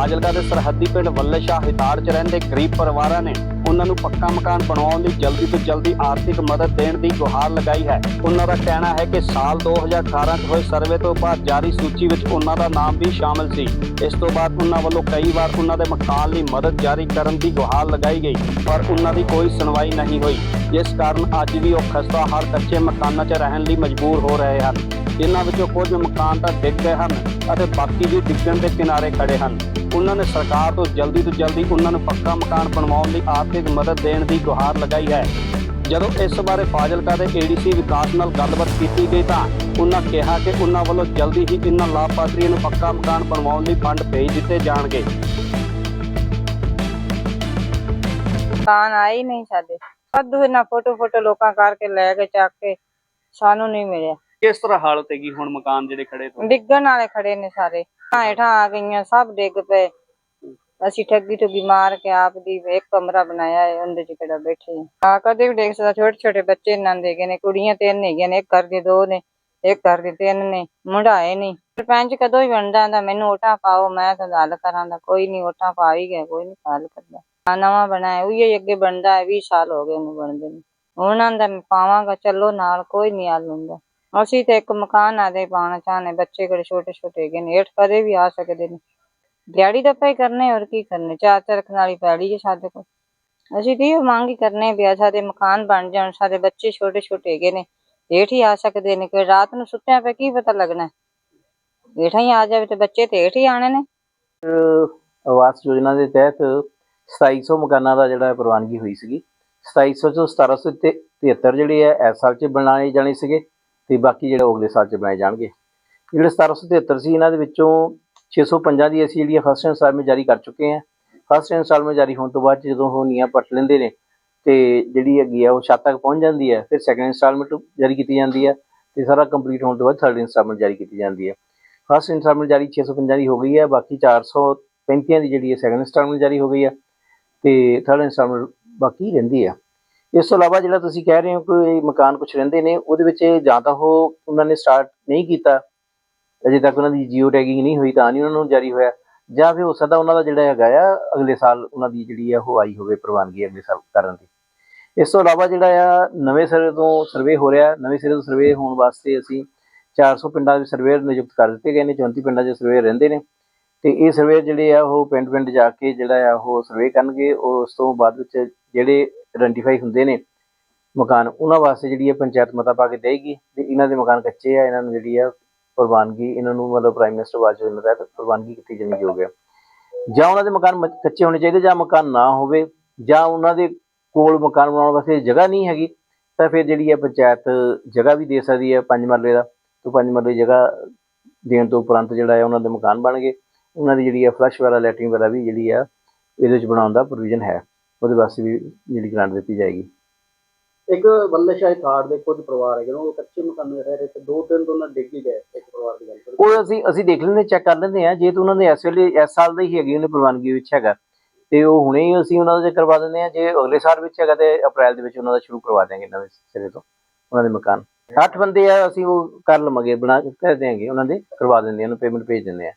ਫਾਜ਼ਿਲਕਾ ਦੇ ਸਰਹੱਦੀ ਪਿੰਡ ਵੱਲੇ ਸ਼ਾਹ ਹਿਤਾੜ 'ਚ ਰਹਿੰਦੇ ਗਰੀਬ ਪਰਿਵਾਰਾਂ ਨੇ ਉਹਨਾਂ ਨੂੰ ਪੱਕਾ ਮਕਾਨ ਬਣਾਉਣ ਲਈ ਜਲਦੀ ਤੋਂ ਜਲਦੀ ਆਰਥਿਕ ਮਦਦ ਦੇਣ ਦੀ ਗੁਹਾਰ ਲਗਾਈ ਹੈ। ਉਹਨਾਂ ਦਾ ਕਹਿਣਾ ਹੈ ਕਿ ਸਾਲ 2018 'ਚ ਹੋਏ ਸਰਵੇ ਤੋਂ ਬਾਅਦ ਜਾਰੀ ਸੂਚੀ ਵਿੱਚ ਉਹਨਾਂ ਦਾ ਨਾਮ ਵੀ ਸ਼ਾਮਲ ਸੀ। ਇਸ ਤੋਂ ਬਾਅਦ ਉਹਨਾਂ ਵੱਲੋਂ ਕਈ ਵਾਰ ਉਹਨਾਂ ਦੇ ਮਕਾਨ ਲਈ ਮਦਦ ਜਾਰੀ ਕਰਨ ਦੀ ਗੁਹਾਰ ਲਗਾਈ ਗਈ, ਪਰ ਉਹਨਾਂ ਦੀ ਕੋਈ ਸੁਣਵਾਈ ਨਹੀਂ ਹੋਈ। ਜਿਸ ਕਾਰਨ ਅੱਜ ਵੀ ਉਹ ਖਸਤਾ ਹਰ ਕੱਚੇ ਮਕਾਨਾਂ 'ਚ ਰਹਿਣ ਲਈ ਮਜਬੂਰ ਹੋ ਰਹੇ ਹਨ। ਇਹਨਾਂ ਵਿੱਚੋਂ ਕੁਝ ਮਕਾਨ ਤਾਂ ਡਿੱਗ ਗਏ ਹਨ ਅਤੇ ਬਾਕੀ ਵੀ ਡਿੱਗਣ ਦੇ ਕਿਨਾਰੇ ਖੜੇ ਹਨ। ਉਹਨਾਂ ਨੇ ਸਰਕਾਰ ਤੋਂ ਜਲਦੀ ਤੋਂ ਜਲਦੀ ਉਹਨਾਂ ਨੂੰ ਪੱਕਾ ਮਕਾਨ ਬਣਵਾਉਣ ਲਈ ਆਰਥਿਕ ਮਦਦ ਦੇਣ ਦੀ ਗੁਹਾਰ ਲਗਾਈ ਹੈ। ਜਦੋਂ ਇਸ ਬਾਰੇ ਫਾਜ਼ਿਲਕਾ ਦੇ ਏਡੀਸੀ ਵਿਕਾਸ ਨਾਲ ਗੱਲਬਾਤ ਕੀਤੀ ਗਈ ਤਾਂ ਉਹਨਾਂ ਕਿਹਾ ਕਿ ਉਹਨਾਂ ਵੱਲੋਂ ਜਲਦੀ ਹੀ ਇਹਨਾਂ ਲਾਭਪਾਤਰੀਆਂ ਨੂੰ ਪੱਕਾ ਮਕਾਨ ਬਣਵਾਉਣ ਲਈ ਫੰਡ ਭੇਜ ਦਿੱਤੇ ਜਾਣਗੇ। ਮਕਾਨ ਆਏ ਨਹੀਂ ਸਾਡੇ। ਵਾਧੂ ਇਹਨਾਂ ਫੋਟੋ ਫੋਟੋ ਲੋਕਾਂ ਕਰਕੇ ਲੈ ਕੇ ਚੱਕ ਕੇ ਸਾਨੂੰ ਨਹੀਂ ਮਿਲਿਆ। ਕਿਸ ਤਰ੍ਹਾਂ ਹਾਲਤ ਹੈਗੀ ਹੁਣ ਮਕਾਨ ਜਿਹੜੇ ਖੜੇ ਤੋਂ ਡਿੱਗਣ ਵਾਲੇ ਖੜੇ ਨੇ ਸਾਰੇ। ਹੇਠਾਂ ਆ ਗਈਆਂ, ਸਭ ਡਿੱਗ ਪਏ। ਅਸੀਂ ਠੱਗੀ ਠੁੱਗੀ ਮਾਰ ਕੇ ਆਪ ਦੀ ਇੱਕ ਕਮਰਾ ਬਣਾਇਆ ਹੈ, ਉਹਦੇ ਚ ਕਿਹੜਾ ਬੈਠੇ ਆ। ਕਦੇ ਵੀ ਦੇਖ ਸਕਦਾ ਛੋਟੇ ਛੋਟੇ ਬੱਚੇ ਇਹਨਾਂ ਦੇ ਗਏ ਨੇ, ਕੁੜੀਆਂ ਤਿੰਨ ਹੈਗੀਆਂ ਨੇ, ਇੱਕ ਘਰ ਦੇ ਦੋ ਨੇ, ਇੱਕ ਘਰ ਦੇ ਤਿੰਨ ਨੇ ਮੁੰਡਾਏ ਨਹੀਂ। ਸਰਪੰਚ ਕਦੋਂ ਹੀ ਬਣਦਾ ਹੁੰਦਾ, ਮੈਨੂੰ ਵੋਟਾਂ ਪਾਓ, ਮੈਂ ਤਾਂ ਹੱਲ ਕਰਾਂਦਾ ਕੋਈ ਨਹੀਂ ਵੋਟਾਂ ਪਾ ਹੀ ਗਿਆ, ਕੋਈ ਨਹੀਂ ਹੱਲ ਕਰਦਾ। ਆ ਨਵਾਂ ਬਣਾਇਆ, ਉਹੀ ਅੱਗੇ ਬਣਦਾ ਹੈ 20 ਸਾਲ ਹੋ ਗਏ ਉਹਨੂੰ ਬਣਦੇ ਨੂੰ। ਉਹਨਾਂ ਦਾ ਮੈਂ ਪਾਵਾਂਗਾ, ਚੱਲੋ ਨਾਲ, ਕੋਈ ਨਹੀਂ ਹੱਲ ਹੁੰਦਾ। ਅਸੀਂ ਤੇ ਇੱਕ ਮਕਾਨ ਆਦੇ ਪਾਉਣਾ ਚਾਹਨੇ ਬੱਚੇ ਕਿਹੜੇ ਛੋਟੇ ਛੋਟੇ ਹੈਗੇ ਨੇ, ਹੇਠ ਕਦੇ ਵੀ ਆ ਸਕਦੇ ਨੇ। ਦਿਹਾੜੀ ਦਾ ਪਈ ਕਰਨੇ, ਹੋਰ ਕੀ ਕਰਨੇ, ਚਾਰ ਚਾਰ ਕਨਾਲੀ ਪੈੜੀ ਹੈ ਸਾਡੇ ਕੋਲ। ਅਸੀਂ ਤੇ ਇਹ ਮੰਗ ਹੀ ਕਰਨੇ ਵੀ ਸਾਡੇ ਮਕਾਨ ਬਣ ਜਾਣ, ਸਾਡੇ ਬੱਚੇ ਛੋਟੇ ਛੋਟੇ ਹੈਗੇ ਨੇ, ਹੇਠ ਹੀ ਆ ਸਕਦੇ ਨੇ, ਕਿ ਰਾਤ ਨੂੰ ਸੁੱਤਿਆਂ ਪਏ ਕੀ ਪਤਾ ਲੱਗਣਾ। ਹੇਠਾਂ ਹੀ ਆ ਜਾਵੇ ਤੇ ਬੱਚੇ ਤੇ ਹੇਠ ਹੀ ਆਣੇ ਨੇ। ਆਵਾਸ ਯੋਜਨਾ ਦੇ ਤਹਿਤ 2700 ਮਕਾਨਾਂ ਦਾ ਜਿਹੜਾ ਪ੍ਰਵਾਨਗੀ ਹੋਈ ਸੀਗੀ 2700 ਚੋਂ 1773 ਜਿਹੜੇ ਆ, ਇਸ ਸਾਲ 'ਚ ਬਣਾਏ ਜਾਣੇ ਸੀਗੇ। ਤੇ ਬਾਕੀ ਜਿਹੜੇ ਉਹ ਅਗਲੇ ਸਾਲ 'ਚ ਬਣਾਏ ਜਾਣਗੇ। ਜਿਹੜੇ 1773 ਸੀ ਇਹਨਾਂ ਦੇ ਵਿੱਚੋਂ 650 ਦੀ ਅਸੀਂ ਜਿਹੜੀ ਫਸਟ ਇੰਸਟਾਲਮੈਂਟ ਜਾਰੀ ਕਰ ਚੁੱਕੇ ਹਾਂ। ਫਸਟ ਇੰਸਟਾਲਮੈਂਟ ਜਾਰੀ ਹੋਣ ਤੋਂ ਬਾਅਦ 'ਚ ਜਦੋਂ ਉਹ ਨੀਆਂ ਪੱਟ ਲੈਂਦੇ ਨੇ, ਤੇ ਜਿਹੜੀ ਹੈਗੀ ਆ ਉਹ ਛੱਤ ਤੱਕ ਪਹੁੰਚ ਜਾਂਦੀ ਹੈ, ਫਿਰ ਸੈਕੰਡ ਇੰਸਟਾਲਮੈਂਟ ਜਾਰੀ ਕੀਤੀ ਜਾਂਦੀ ਹੈ ਤੇ ਸਾਰਾ ਕੰਪਲੀਟ ਹੋਣ ਤੋਂ ਬਾਅਦ ਥਰਡ ਇੰਸਟਾਲਮੈਂਟ ਜਾਰੀ ਕੀਤੀ ਜਾਂਦੀ ਹੈ। ਫਸਟ ਇੰਸਟਾਲਮੈਂਟ ਜਾਰੀ 650 ਦੀ ਹੋ ਗਈ ਹੈ, ਬਾਕੀ 435 ਦੀ ਜਿਹੜੀ ਹੈ ਸੈਕੰਡ ਇੰਸਟਾਲਮੈਂਟ ਜਾਰੀ ਹੋ ਗਈ ਹੈ, ਤੇ ਥਰਡ ਇੰਸਟਾਲਮੈਂਟ ਬਾਕੀ ਰਹਿੰਦੀ ਹੈ। ਇਸ ਤੋਂ ਇਲਾਵਾ ਜਿਹੜਾ ਤੁਸੀਂ ਕਹਿ ਰਹੇ ਹੋ ਕਿ ਮਕਾਨ ਕੁਝ ਰਹਿੰਦੇ ਨੇ, ਉਹਦੇ ਵਿੱਚ ਜਾਂ ਤਾਂ ਉਹ ਉਹਨਾਂ ਨੇ ਸਟਾਰਟ ਨਹੀਂ ਕੀਤਾ, ਅਜੇ ਤੱਕ ਉਹਨਾਂ ਦੀ ਜੀਓ ਟੈਗਿੰਗ ਨਹੀਂ ਹੋਈ ਤਾਂ ਨਹੀਂ ਉਹਨਾਂ ਨੂੰ ਜਾਰੀ ਹੋਇਆ, ਜਾਂ ਫਿਰ ਹੋ ਸਕਦਾ ਉਹਨਾਂ ਦਾ ਜਿਹੜਾ ਹੈਗਾ ਆ, ਅਗਲੇ ਸਾਲ ਉਹਨਾਂ ਦੀ ਜਿਹੜੀ ਆ ਉਹ ਆਈ ਹੋਵੇ ਪ੍ਰਵਾਨਗੀ ਅਗਲੇ ਸਾਲ ਕਰਨ ਦੀ। ਇਸ ਤੋਂ ਇਲਾਵਾ ਜਿਹੜਾ ਆ, ਨਵੇਂ ਸਿਰੇ ਤੋਂ ਸਰਵੇ ਹੋ ਰਿਹਾ, ਨਵੇਂ ਸਿਰੇ ਤੋਂ ਸਰਵੇ ਹੋਣ ਵਾਸਤੇ ਅਸੀਂ 400 ਪਿੰਡਾਂ ਦੇ ਸਰਵੇਅਰ ਨਿਯੁਕਤ ਕਰ ਦਿੱਤੇ ਗਏ ਨੇ 34 ਪਿੰਡਾਂ 'ਚ ਸਰਵੇਅਰ ਰਹਿੰਦੇ ਨੇ। ਤੇ ਇਹ ਸਰਵੇ ਜਿਹੜੇ ਆ ਉਹ ਪਿੰਡ ਪਿੰਡ ਜਾ ਕੇ ਜਿਹੜਾ ਆ ਉਹ ਸਰਵੇ ਕਰਨਗੇ ਔਰ ਉਸ ਤੋਂ ਬਾਅਦ ਵਿੱਚ ਜਿਹੜੇ ਆਇਡੈਂਟੀਫਾਈ ਹੁੰਦੇ ਨੇ ਮਕਾਨ, ਉਹਨਾਂ ਵਾਸਤੇ ਜਿਹੜੀ ਹੈ ਪੰਚਾਇਤ ਮਤਾ ਪਾ ਕੇ ਦੇਗੀ ਤੇ ਇਹਨਾਂ ਦੇ ਮਕਾਨ ਕੱਚੇ ਆ, ਇਹਨਾਂ ਨੂੰ ਜਿਹੜੀ ਆ ਪ੍ਰਵਾਨਗੀ, ਇਹਨਾਂ ਨੂੰ ਮਤਲਬ ਪ੍ਰਾਈਮ ਮਿਨਿਸਟਰ ਆਵਾਸ ਯੋਜਨਾ ਤਹਿਤ ਪ੍ਰਵਾਨਗੀ ਕੀਤੀ ਜਾਣੀ ਯੋਗ ਹੈ। ਜਾਂ ਉਹਨਾਂ ਦੇ ਮਕਾਨ ਮ- ਕੱਚੇ ਹੋਣੇ ਚਾਹੀਦੇ ਜਾਂ ਮਕਾਨ ਨਾ ਹੋਵੇ, ਜਾਂ ਉਹਨਾਂ ਦੇ ਕੋਲ ਮਕਾਨ ਬਣਾਉਣ ਵਾਸਤੇ ਜਗ੍ਹਾ ਨਹੀਂ ਹੈਗੀ, ਤਾਂ ਫਿਰ ਜਿਹੜੀ ਹੈ ਪੰਚਾਇਤ ਜਗ੍ਹਾ ਵੀ ਦੇ ਸਕਦੀ ਹੈ ਪੰਜ ਮਰਲੇ ਦਾ, ਤੋਂ ਪੰਜ ਮਰਲੇ ਜਗ੍ਹਾ ਦੇਣ ਤੋਂ ਉਪਰੰਤ ਜਿਹੜਾ ਹੈ ਉਹਨਾਂ ਦੇ ਮਕਾਨ ਬਣ ਗਏ। ਉਹਨਾਂ ਦੀ ਜਿਹੜੀ ਹੈ ਫਲਸ਼ ਵਾਲਾ ਲੈਟਰਿੰਗ ਵਗੈਰਾ ਵੀ ਜਿਹੜੀ ਆ, ਇਹਦੇ ਵਿੱਚ ਬਣਾਉਣ ਦਾ ਪ੍ਰੋਵੀਜ਼ਨ ਹੈ। ਉਹਦੇ ਵਾਸਤੇ ਵੀ ਜਿਹੜੀ ਗ੍ਰਾਂਟ ਦਿੱਤੀ ਜਾਏਗੀ। ਇੱਕ ਬੱਲੇ ਸ਼ਾਹੀ ਥਾੜ ਦੇ ਕੁਝ ਪਰਿਵਾਰ ਹੈਗੇ ਨੇ ਉਹ ਕੱਚੇ ਮਕਾਨ ਵਿੱਚ ਰਹਿ ਰਹੇ ਤੇ ਦੋ ਤਿੰਨ ਤੋਂ ਡਿੱਗ ਹੀ ਗਏ ਇੱਕ ਪਰਿਵਾਰ ਦੀ ਗੱਲ ਕਰੀਏ। ਉਹ ਅਸੀਂ ਅਸੀਂ ਦੇਖ ਲੈਂਦੇ ਚੈੱਕ ਕਰ ਲੈਂਦੇ ਆ ਜੇ ਤਾਂ ਉਹਨਾਂ ਦੇ ਇਸ ਵੇਲੇ ਇਸ ਸਾਲ ਦਾ ਹੀ ਹੈਗੀ ਉਹਨੇ ਪ੍ਰਵਾਨਗੀ ਵਿੱਚ ਹੈਗਾ। ਤੇ ਉਹ ਹੁਣੇ ਹੀ ਅਸੀਂ ਉਹਨਾਂ ਦਾ ਜੇ ਕਰਵਾ ਦਿੰਦੇ ਆ ਜੇ ਅਗਲੇ ਸਾਲ ਵਿੱਚ ਹੈਗਾ ਤੇ ਅਪ੍ਰੈਲ ਦੇ ਵਿੱਚ ਉਹਨਾਂ ਦਾ ਸ਼ੁਰੂ ਕਰਵਾ ਦਿਆਂਗੇ ਨਵੇਂ ਸਿਰੇ ਤੋਂ ਉਹਨਾਂ ਦੇ ਮਕਾਨ। 8 ਬੰਦੇ ਆ ਅਸੀਂ ਉਹ ਕਰ ਲਵਾਂਗੇ ਬਣਾ ਕੇ ਕਰ ਦਿਆਂਗੇ ਉਹਨਾਂ ਦੇ ਕਰਵਾ ਦਿੰਦੇ ਆ ਉਹਨੂੰ ਪੇਮੈਂਟ ਭੇਜ ਦਿੰਦੇ ਆ